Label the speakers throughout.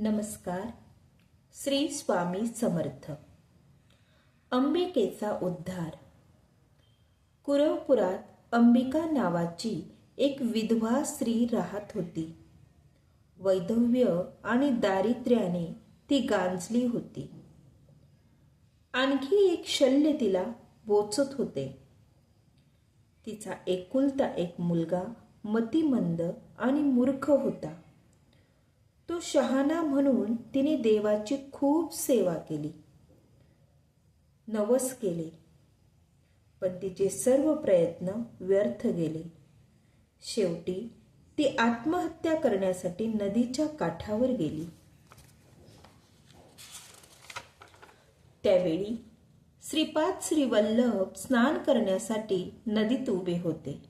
Speaker 1: नमस्कार. श्री स्वामी समर्थ. अंबिकेचा उद्धार. कुरवपुरात अंबिका नावाची एक विधवा स्त्री राहत होती. वैधव्य आणि दारिद्र्याने ती गांजली होती. आणखी एक शल्य तिला बोचत होते. तिचा एकुलता एक मुलगा मतिमंद आणि मूर्ख होता. तो शहाणा म्हणून तिने देवाची खूप सेवा केली. नवस केले. पण तिचे सर्व प्रयत्न व्यर्थ गेले. शेवटी ती आत्महत्या करण्यासाठी नदीच्या काठावर गेली. त्यावेळी श्रीपाद श्रीवल्लभ स्नान करण्यासाठी नदीत उभे होते.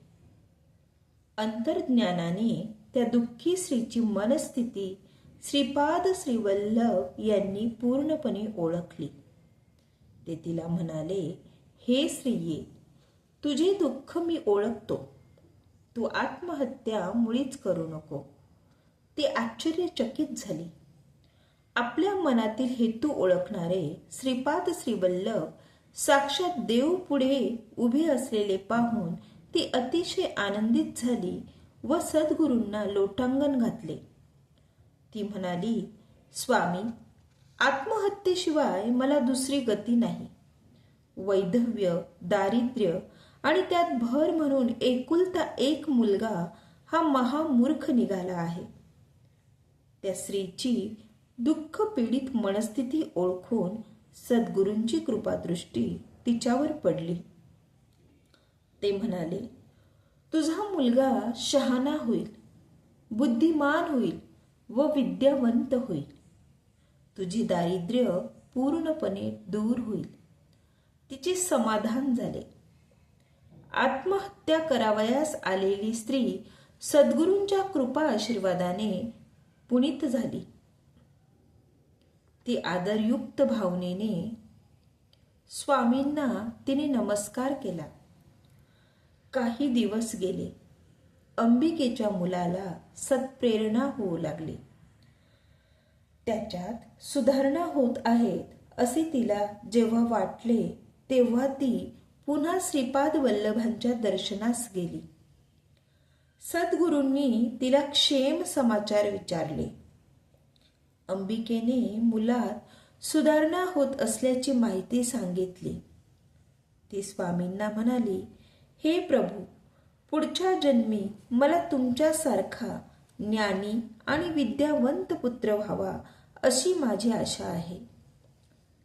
Speaker 1: अंतर्ज्ञानाने त्या दुःखी स्त्रीची मनस्थिती श्रीपाद श्रीवल्लभ यांनी पूर्णपणे ओळखली. ते तिला म्हणाले हे स्त्रिये तुझे दुःख मी ओळखतो. तू आत्महत्या मुळीच करू नको. ती आश्चर्यचकित झाली. आपल्या मनातील हेतू ओळखणारे श्रीपाद श्रीवल्लभ साक्षात देव पुढे उभे असलेले पाहून ती अतिशय आनंदित झाली व सद्गुरूंना लोटांगण घातले. ती म्हणाली स्वामी आत्महत्येशिवाय मला दुसरी गती नाही. वैधव्य दारिद्र्य आणि त्यात भर म्हणून एकुलता एक मुलगा हा महामूर्ख निघाला आहे. त्या स्त्रीची दुःख पीडित मनस्थिती ओळखून सद्गुरूंची कृपादृष्टी तिच्यावर पडली. ते म्हणाले तुझा मुलगा शहाणा होईल बुद्धिमान होईल व विद्यावंत होईल. तुझी दारिद्र्य पूर्णपणे दूर होईल. तिचे समाधान झाले. आत्महत्या करावयास आलेली स्त्री सद्गुरूंच्या कृपा आशीर्वादाने पुनीत झाली. ती आदरयुक्त भावनेने स्वामींना तिने नमस्कार केला. काही दिवस गेले. अंबिकेच्या मुलाला सत्प्रेरणा होऊ लागली. त्याच्यात सुधारणा होत आहेत असे तिला जेव्हा वाटले तेव्हा ती पुन्हा श्रीपाद वल्लभांच्या दर्शनास गेली. सद्गुरूंनी तिला क्षेम समाचार विचारले. अंबिकेने मुलात सुधारणा होत असल्याची माहिती सांगितली. ती स्वामींना म्हणाली हे प्रभू पुढच्या जन्मी मला तुमच्यासारखा ज्ञानी आणि विद्यावंत पुत्र व्हावा अशी माझी आशा आहे.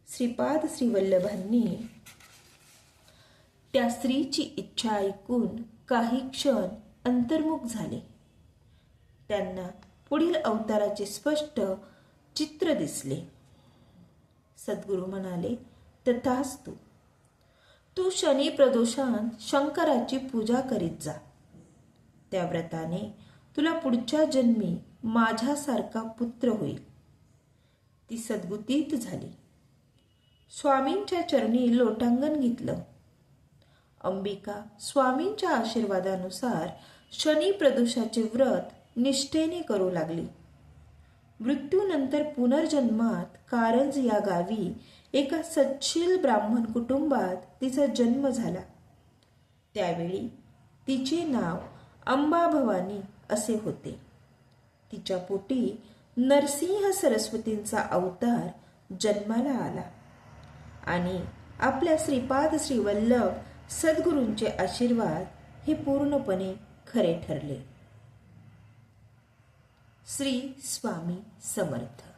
Speaker 1: श्रीपाद श्रीवल्लभांनी त्या स्त्रीची इच्छा ऐकून काही क्षण अंतर्मुख झाले. त्यांना पुढील अवताराचे स्पष्ट चित्र दिसले. सद्गुरू म्हणाले तथास्तू तू शनी प्रदोषान शंकराची पूजा करीत जा. त्या व्रताने तुला पुढच्या जन्मी माझ्यासारखा पुत्र होईल. ती सद्गुतीत झाली. स्वामींच्या चरणी लोटांगण घेतलं. अंबिका स्वामींच्या आशीर्वादानुसार शनी प्रदोषाचे व्रत निष्ठेने करू लागली. मृत्यूनंतर पुनर्जन्मात कारंज या गावी एका सच्छील ब्राह्मण कुटुंबात तिचा जन्म झाला. त्यावेळी तिचे नाव अंबा भवानी असे होते. तिच्या पोटी नरसिंह सरस्वतींचा अवतार जन्माला आला आणि आपल्या श्रीपाद श्रीवल्लभ सद्गुरूंचे आशीर्वाद हे पूर्णपणे खरे ठरले. श्री स्वामी समर्थ.